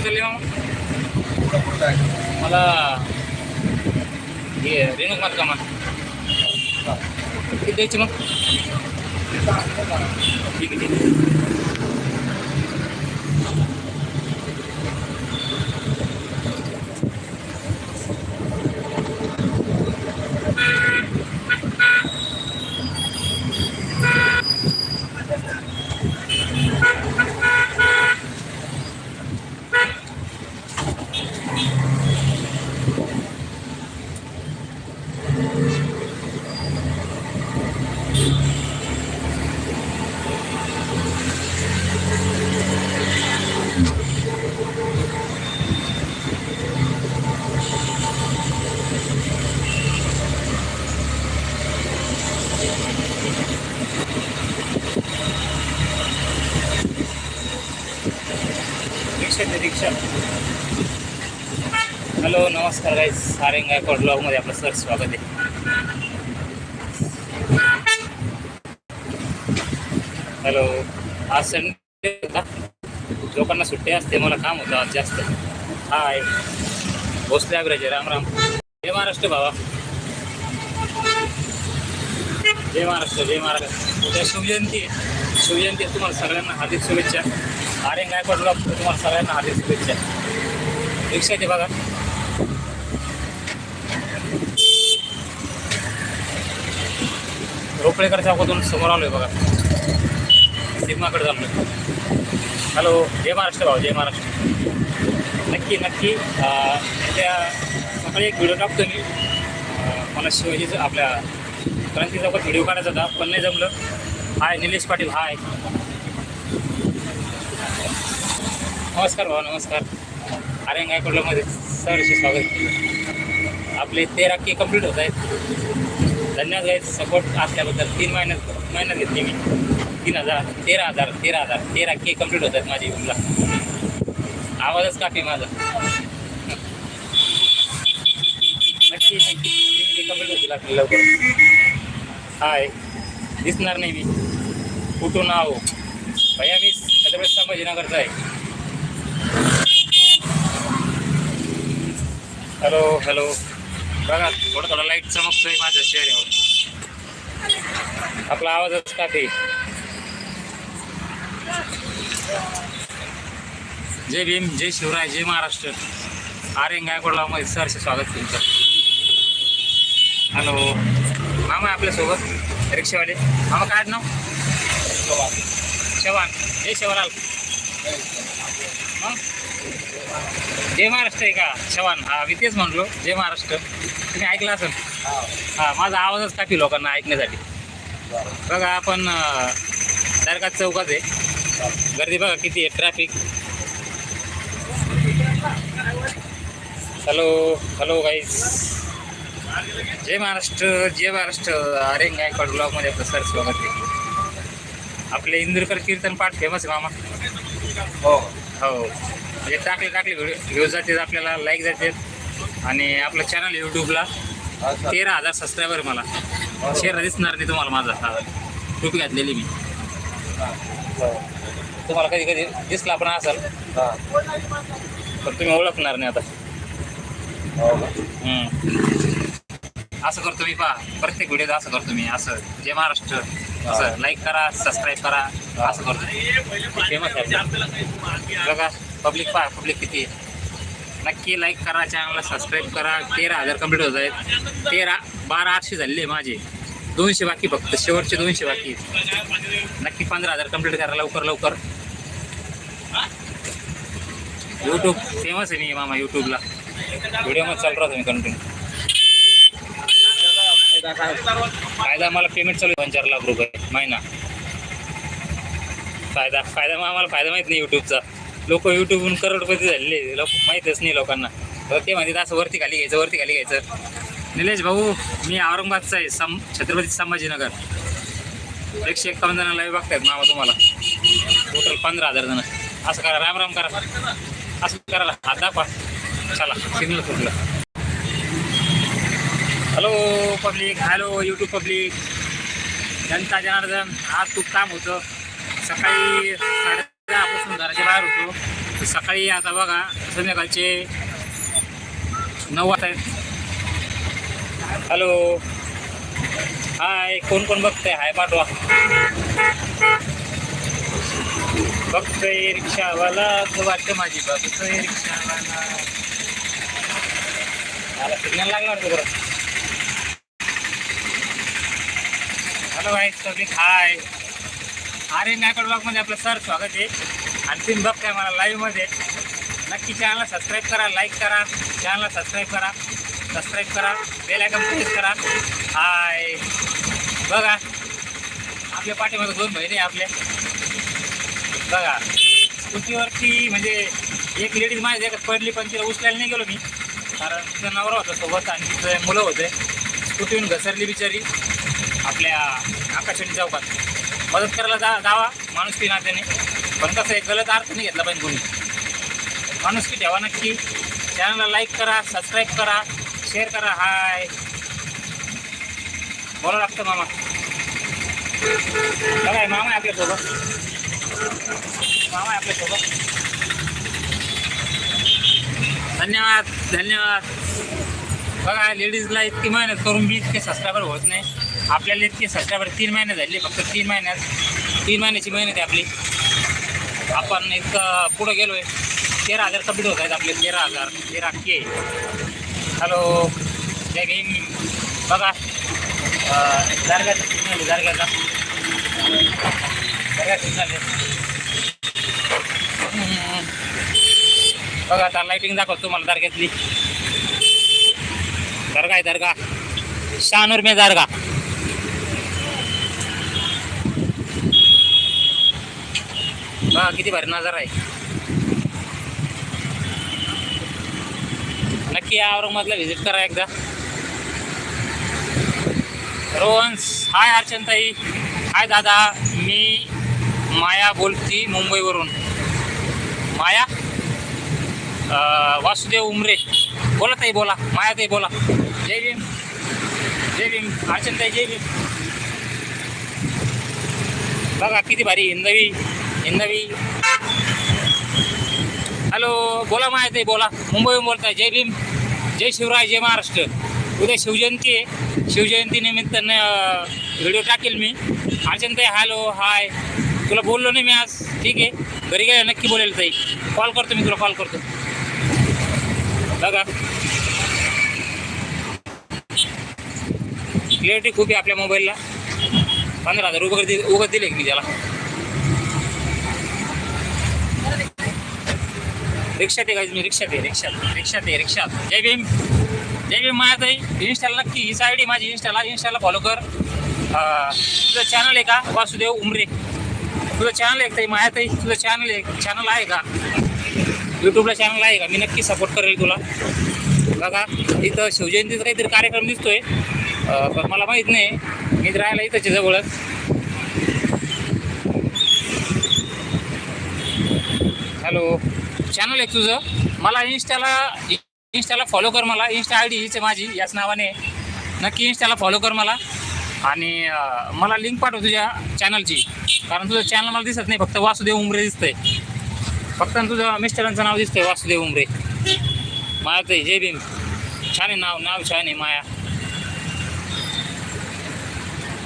कुठे चालले मामा मला हे रेणुक मात रिक्षा ते हॅलो नमस्कार गाईज सारेंग गायकवाड ब्लॉगमध्ये आपलं सर स्वागत आहे. हॅलो आज संडे होता. लोकांना सुट्टी असते मला काम होतं आज जास्त. हाय भोसले अग्रजे राम राम. जय महाराष्ट्र बाबा जय महाराष्ट्र जय महाराष्ट्र. उद्या शिवजयंती आहे. शिवजयंती तुम्हाला सगळ्यांना हार्दिक शुभेच्छा. आर्यन गायकवाड ब्लॉग तुम्हाला सगळ्यांना हार्दिक शुभेच्छा. रिक्षा येते बघा. रोपळेकर चौकातून समोर आलोय बघा. सिग्माकडे चाललोय. हॅलो जय महाराष्ट्र भाऊ जय महाराष्ट्र. नक्की नक्की अं, त्या सकाळी एक व्हिडिओ टाकतो मी. अं, मला शिवाजीचं आपल्या क्रांती चौकात व्हिडिओ काढायचा होता पण नाही जमलं. हाय निलेश पाटील हाय. नमस्कार भाऊ नमस्कार. अरे गायकडल्यामध्ये सरचे स्वागत. आपले तेरा के कंप्लीट होत आहेत. धन्यवाद गाईज सपोर्ट असल्याबद्दल तीन महिन्यात महिन्यात घेतली मी. तीन हजार तेरा हजार तेरा हजार तेरा के कंप्लीट होत आहेत माझ्या युट्यूबला आवाजच काफी माझा. नक्की नक्की. कंप्लीट होतील आपल्याला लवकर. हाय. दिसणार नाही मी. कुठून आहो? भैया मी छत्रपती संभाजीनगरचा आहे. हॅलो हॅलो बघा थोडं थोडा लाइट चमकतोय माझ्या चेहऱ्यावर. आपला आवाजच काफी जय भीम जय शिवराय जय महाराष्ट्र. आर्यन गायकवाडला सरचे स्वागत तुमचं. हॅलो मामा आहे आपल्यासोबत रिक्षावाले. मामा काय नाव? शवान. जय शिवलाल. मग? जय महाराष्ट्र आहे का? शवान. हा मी तेच म्हणलो. जय महाराष्ट्र. तुम्ही ऐकलं असेल. हा माझा आवाजच काफी लोकांना ऐकण्यासाठी. बघा आपण दरगात चौकात आहे. गर्दी बघा किती आहे ट्रॅफिक हॅलो हॅलो गाईज जय महाराष्ट्र जय महाराष्ट्र. अरे गायकवाड ब्लॉगमध्ये आपलं सर स्वागत आहे. आपले इंदुरकर कीर्तन पाठ फेमस आहे मामा. हो. हो. म्हणजे टाकले टाकले व्हिडिओ जातात आपल्याला लाईक जातात. आणि आपलं चॅनल यूट्यूबला तेरा हजार सबस्क्रायबर मला. शेअर दिसणार नाही तुम्हाला माझा. हा. टोपी घातलेली मी. तुम्हाला कधी कधी दिसला पण असेल. हा. पण तुम्ही ओळखणार नाही आता. हो. असं करतो मी पहा. प्रत्येक व्हिडिओत असं करतो मी. असं. जय महाराष्ट्र. असं लाईक करा सबस्क्राईब करा असं करतो फेमस आहे. बघा पब्लिक पहा पब्लिक किती आहे. नक्की लाईक करा चॅनलला सबस्क्राईब करा. तेरा हजार कंप्लीट होत आहेत. तेरा बारा आठशे झालेले माझे. दोनशे बाकी फक्त. शेवटचे दोनशे बाकी नक्की पंधरा हजार कंप्लीट करा लवकर लवकर. यूट्यूब फेमस आहे मी मामा यूट्यूबला व्हिडिओमध्ये चालू राहतो मी कंटिन्यू फायदा आम्हाला मला पेमेंट चालू आहे. चार लाख रुपये. महिना. फायदा फायदा मग आम्हाला फायदा माहीत नाही यूट्यूबचा लोक युट्यूबहून करोडपती झालेले लोक माहीतच नाही लोकांना. तर ते म्हणतात असं वरती खाली घ्यायचं वरती खाली घ्यायचं. निलेश भाऊ मी औरंगाबादचा आहे सम छत्रपती संभाजीनगर. एकशे एक्कावन्न जण लाईव्ह बघतायत मामा तुम्हाला. टोटल पंधरा हजार जण. असं करा राम राम करा. असं करा हात दाखवा. चला सिग्नल फुटलं. Hello public hello YouTube public जनता जनार्दन आज खूप काम होतं. सकाळी साडे दहापासून घराच्या बाहेर होतो. सकाळी आता बघा संध्याकाळचे नऊ वाजता आहेत. हॅलो हाय कोण कोण बघतंय? हाय पाठवा. बघतोय रिक्षावाला. वाटतं माझी. बघतोय रिक्षावाला. मला सिग्नल लागला वाटतं बरं हॅलो भाई सगळी हाय. अरे मॅकड ब्लॉगमध्ये आपलं सर स्वागत आहे. आणि बघताय मला लाईव्हमध्ये नक्की चॅनलला सबस्क्राईब करा लाईक करा चॅनलला सबस्क्राईब करा. सबस्क्राईब करा बेल आयकॉन प्रेस करा. हाय. बघा. आपल्या पाठीमध्ये दोन बहिणी आहे आपल्या. बघा. स्कूटीवरती म्हणजे एक लेडीज माझ्या एकच पडली पण तिला उचलायला नाही गेलो मी. कारण तिचा नवरा होता सोबत आणि तिचं मुलं होते. स्कूटीहून घसरली बिचारी. आपल्या आकाशवाणी चौकात. मदत करायला जा जावा माणुसकी नात्याने. पण कसं आहे गलत अर्थ नाही घेतला पाहिजे कोणी. माणुसकी ठेवा नक्की. चॅनलला लाईक करा सबस्क्राईब करा शेअर करा. हाय बोला लागतं मामा. बघा आहे मामा आहे आपल्यासोबत मामा आहे आपल्यासोबत धन्यवाद धन्यवाद. बघा लेडीजला इतकी मेहनत करून बी इतके सबस्क्रायबर होत नाही. आपल्याला इतके सबस्क्रायबर तीन महिने झाले फक्त तीन महिन्यात तीन महिन्याची मेहनत आहे आपली. आपण इतकं पुढं गेलो आहे तेरा हजार कंप्लीट होत आहेत आपले तेरा हजार. तेरा के. हॅलो. जय भीम. बघा. अं, दर्ग्याचा सिग्नल आहे दर्गा सिग्नल बघा आता लाईटिंग दाखवतो तुम्हाला दर्ग्यातली. दर्गा आहे दर्गा. शानूर मे दर्गा. बघा किती भारी नजर आहे. नक्की या औरंगाबादला व्हिजिट करा एकदा. रोहन्स हाय अर्चनताई हाय दादा मी माया बोलती मुंबईवरून. माया? वासुदेव उमरे. बोला ताई बोला. माया ताई बोला. जय भीम. जय भीम. अर्चनताई जय भीम. बघा किती भारी हिंदवी हिंदवी हॅलो बोला माहिती आहे बोला. मुंबईहून बोलताय. जय भीम जय शिवराय जय महाराष्ट्र. उद्या शिवजयंती आहे. शिवजयंतीनिमित्त व्हिडिओ टाकेल मी. अर्चनताई हॅलो हाय. तुला बोललो नाही मी आज. ठीक आहे. घरी गेल्या नक्की बोलेल ताई. कॉल करतो मी तुला कॉल करतो. बघा. क्लिअरिटी खूप आहे आपल्या मोबाईलला पंधरा हजार उभं दि उगत दिले मी त्याला. रिक्षात आहे का मी रिक्षात आहे रिक्षात रिक्षात आहे रिक्षात जय भीम. जय भीम माया ताई इन्स्टाला नक्की. हीच आय डी माझी इन्स्टाला इन्स्टाला फॉलो कर. तुझं चॅनल आहे का? वासुदेव उमरे. तुझं चॅनल आहे ताई माया ताई तुझं चॅनल आहे चॅनल आहे का? यूट्यूबला चॅनल आहे का? मी नक्की सपोर्ट करेल तुला. बघा इथं शिवजयंतीचा काहीतरी कार्यक्रम दिसतोय. पण मला माहीत नाही. मी राहायला इथं जवळच. हॅलो चॅनल आहे तुझं. मला इन्स्टाला इन्स्टाला फॉलो कर मला. इन्स्टा आय डी हीच आहे माझी याच नावाने. नक्की इन्स्टाला फॉलो कर मला. आणि मला लिंक पाठव तुझ्या चॅनलची कारण तुझं चॅनल मला दिसत नाही फक्त वासुदेव उमरे दिसतंय. फक्त तुझं मिस्टरांचं नाव दिसतंय वासुदेव उमरे. माया ते जय भीम. छान आहे नाव नाव छान आहे माया.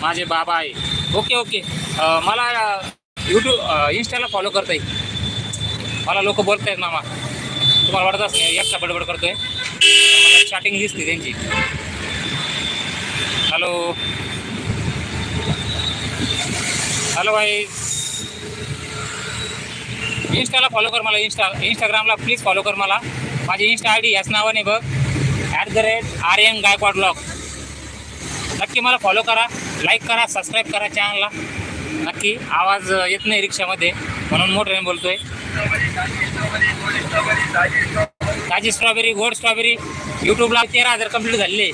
माझे बाबा आहे. Okay okay. मला यूट्यूब इन्स्टाला फॉलो करता येईल. मला लोक बोलत आहेत मामा तुम्हाला वाटतच नाही एकटा बडबड करतोय. मला चॅटिंग दिसते त्यांची. हॅलो हॅलो भाई इंस्टाला फॉलो कर मला इंस्टा इंस्टाग्रामला प्लीज फॉलो कर मला. माझी इंस्टा आय डी याच नावाने बघ. At the rate R M Gaikwad blog नक्की मला फॉलो करा लाईक करा सबस्क्राईब करा चॅनलला नक्की आवाज येत नाही रिक्षामध्ये म्हणून मोठ्याने आहे ताजी स्ट्रॉबेरी गोड स्ट्रॉबेरी. यूट्यूबला तेरा हजार कंप्लीट झालेले.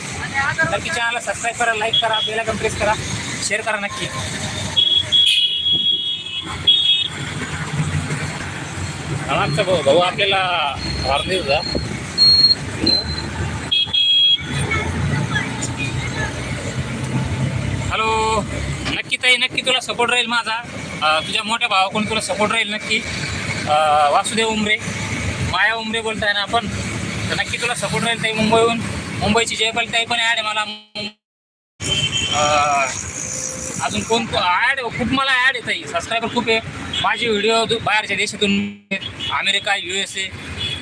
नक्की चॅनलला सबस्क्राईब करा लाईक करा बेला कंप्रेस करा. शेअर करा नक्की. आमचा भाऊ भाऊ आपल्याला हॉर्न जा हॅलो नक्की ताई नक्की तुला सपोर्ट राहील माझा. तुझ्या मोठ्या भावाकडून तुला सपोर्ट राहील नक्की. वासुदेव उमरे. माया उमरे बोलताय ना आपण तर नक्की तुला सपोर्ट राहील ताई मुंबईहून. मुंबईची जयपाल ताई पण ॲड आहे मला. अजून कोण ॲड खूप मला ॲड आहे ताई. सबस्क्रायबर खूप आहे. माझे व्हिडिओ बाहेरच्या देशातून America U S A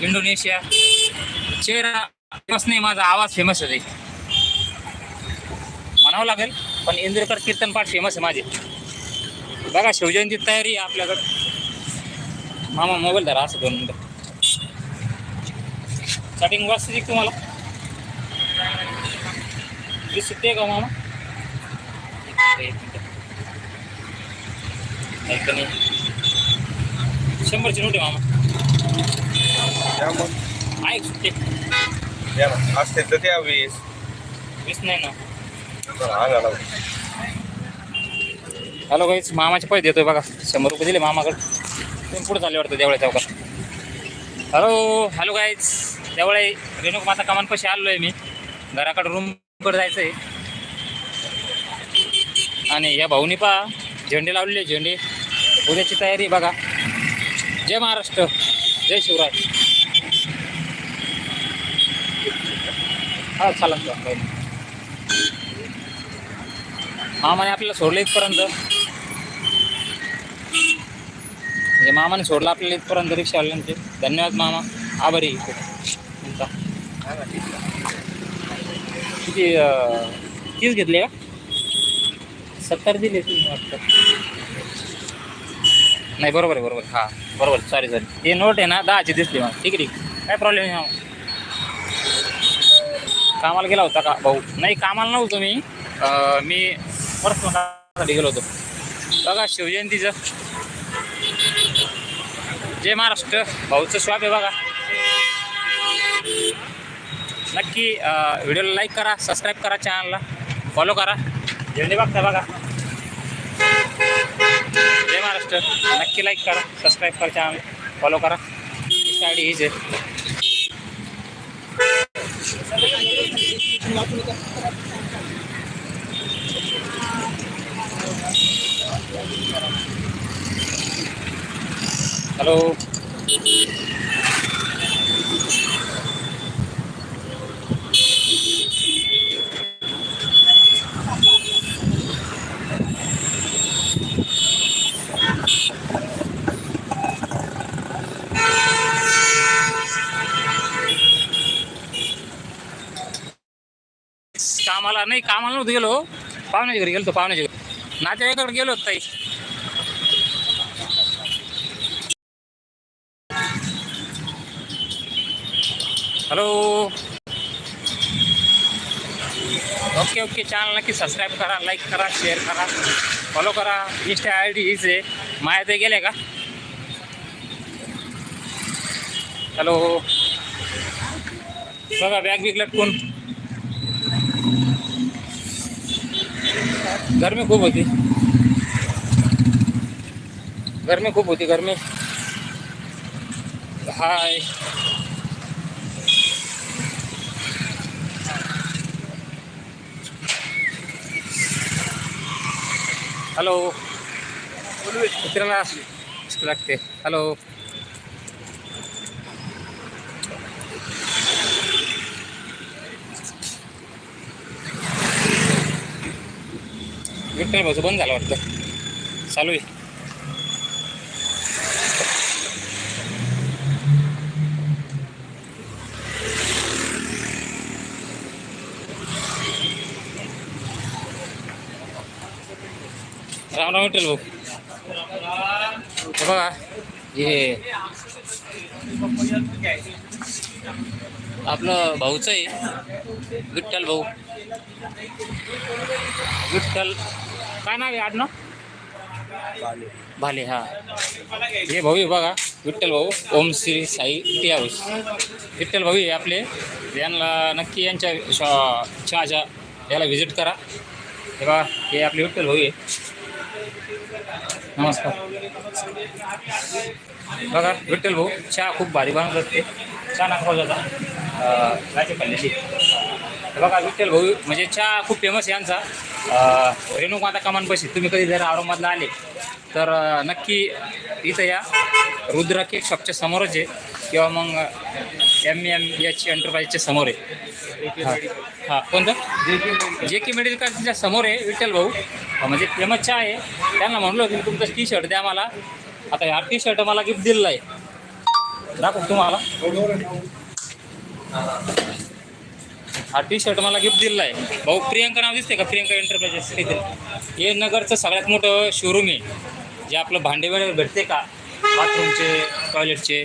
Indonesia चेहरा फेमस नाही माझा आवाज फेमस आहे ताई. म्हणावं लागेल पण इंद्रकर कीर्तन पाठ फेमस आहे माझे. बघा शिवजयंती तयारी आहे आपल्याकडं. मामा मोबाईल धरा असं दोन मिनटं. स्टार्टिंग वाजता तुम्हाला? वीस सुट्टी आहे का मामा शंभरची नोट आहे मामा. आहे सुट्टी? असते तर त्या वीस. वीस नाही ना. हा हॅलो गाईच मामाचे पैसे देतोय बघा. शंभर रुपये दिले मामाकडे. तुम्ही पुढे चालले वाटतं देवळ्या चौकात हॅलो हॅलो गाईज देवळे रेणुक माता कामांपाशी आलो आहे मी. घराकडे रूमकडे जायचं आहे आणि या भाऊनी पहा झेंडे लावलेले झेंडे. उद्याची तयारी बघा. जय महाराष्ट्र. जय शिवराय. हा चालेल मामाने आपल्याला सोडलं इथपर्यंत. म्हणजे मामाने सोडलं आपल्याला इथपर्यंत रिक्षावाल्यांचे. धन्यवाद मामा. आभारी किती तीस घेतले का? सत्तर दिले तुम्ही वाटतं. नाही बरोबर आहे बरोबर हां बरोबर सॉरी सॉरी हे नोट आहे ना दहाची दिसली मग ठीक आहे ठीक काय प्रॉब्लेम नाही कामाला गेला होता का भाऊ? नाही कामाला नव्हतो मी मी मी पर्सनसाठी गेलो होतो. बघा शिवजयंतीचं. जय महाराष्ट्र. भाऊचं शॉप आहे बघा. अं, व्हिडिओला लाईक करा सबस्क्राईब करा चॅनलला फॉलो करा. झेंडे बघता बघा. जय महाराष्ट्र. नक्की लाईक करा सबस्क्राईब करा चॅनल फॉलो करा. इंस्टा आय डी हीच आहे. हॅलो कामाला नाही कामाला नव्हतं गेलो. पाहुण्याच्या घरी गेलो पाहुण्याच्या घरी. नातेवाईकाकडे गेलो ताई. हॅलो. ओके ओके चॅनल नक्की सबस्क्राईब करा लाईक करा शेअर करा फॉलो करा. इंस्टा आय डी हीच आहे. माया ते गेले का? हॅलो. बघा बॅग बिग लटकून गर्मी खूप होती. गर्मी खूप होती गर्मी. हाय. हॅलो मित्रांना लागते. हॅलो ट्रॅक्टर भाऊचं बंद झालं वाटतं? चालू आहे. राम राम विठ्ठल भाऊ. बघा हे आपलं भाऊचं आहे विठ्ठल भाऊ. विठ्ठल काय नाव आहे आडनाव भाले. हा. हे भाऊ आहे बघा विठ्ठल भाऊ ओम श्री साई टी हाऊस विठ्ठल भाऊ आहे आपले. यांना नक्की यांच्या शॉ चहाच्या याला व्हिजिट करा. हे बघा हे आपले विठ्ठल भाऊ आहे. नमस्कार. बघा विठ्ठल भाऊ चहा खूप भारी बनवतात ते. चहा नका जाता. राजे खाल्लेली. बघा विठ्ठल भाऊ म्हणजे चहा खूप फेमस आहे यांचा. अं, रेणुक माता कमानपाशी तुम्ही कधी जर औरंगाबादला आले तर नक्की इथं या. रुद्रा केक शॉपच्या समोरच आहे किंवा मग एम एम एच एंटरप्राईजच्या समोर आहे. हां. कोणतं? जे के मेडिकलच्या समोर आहे विठ्ठल भाऊ. म्हणजे फेमस चहा आहे. त्यांना म्हणलो की तुमचं टी शर्ट द्या मला. आता हा टी शर्ट मला गिफ्ट दिलेला आहे. दाखव तुम्हाला. हा टी शर्ट मला गिफ्ट दिलेला आहे भाऊ प्रियंका नाव दिसते का? प्रियंका एंटरप्राइजेस तिथे हे नगरचं सगळ्यात मोठं शोरूम आहे. जे आपलं भांडे वगैरे भेटते का? बाथरूमचे टॉयलेटचे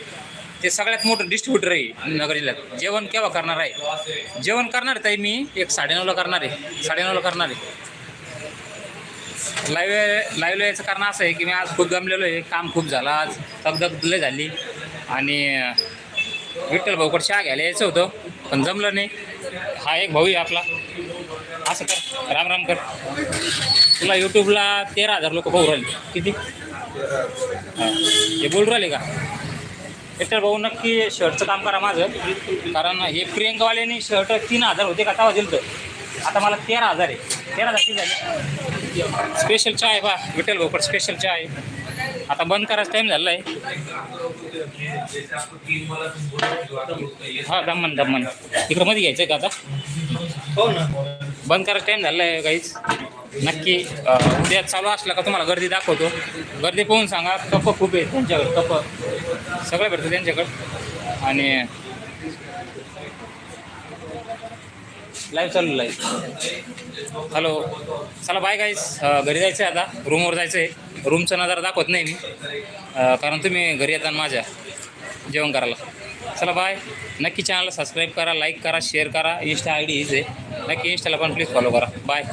ते सगळ्यात मोठं डिस्ट्रीब्युटर आहे नगर जिल्ह्यात. जेवण केव्हा करणार आहे? जेवण करणार आहे ताई मी. एक साडेनऊला करणार आहे. साडेनऊला करणार आहे. लाईव्ह लाईव्ह यायचं कारण असं आहे की मी आज खूप गमलेलो आहे. काम खूप झालं आज. तगदग लय झाली. आणि विठ्ठल भाऊकडे चहा घ्यायला यायचं होतं. पण जमलं नाही. हा एक भाऊ आहे आपला. असं कर राम राम कर. तुला यूट्यूबला तेरा हजार लोक पाहू राहिले. किती? हे. बोलू राहिले का? विठ्ठल भाऊ नक्की शर्टचं काम करा माझं. कारण हे प्रियंकावाल्याने शर्ट तीन हजार होते का तेव्हा दिलं तर आता मला तेरा हजार आहे. तेरा हजार किती झाले? स्पेशल चहा आहे बा विठ्ठल भाऊकडे स्पेशल चहा आहे आता बंद करायचा टाईम झाला आहे हा दमन दमन. इकडं मध्ये घ्यायचं आहे का आता? हो ना. बंद करायचा टाईम झाला आहे काहीच. नक्की उद्या चालू असलं का तुम्हाला गर्दी दाखवतो. गर्दी पाहून सांगा कप खूप आहे त्यांच्याकडे कप सगळं भेटतं त्यांच्याकडं. आणि लाईव्ह चालू लाईव्ह हॅलो चला बाय गाईस घरी जायचं आहे आता. रूमवर जायचं आहे रूमचा नजारा दाखवत नाही मी. कारण तुम्ही घरी येता ना माझ्या जेवण करायला. चला बाय नक्की चॅनलला सबस्क्राईब करा लाईक करा शेअर करा. इंस्टा आय डी हीच आहे. नक्की इंस्टाला पण प्लीज फॉलो करा. बाय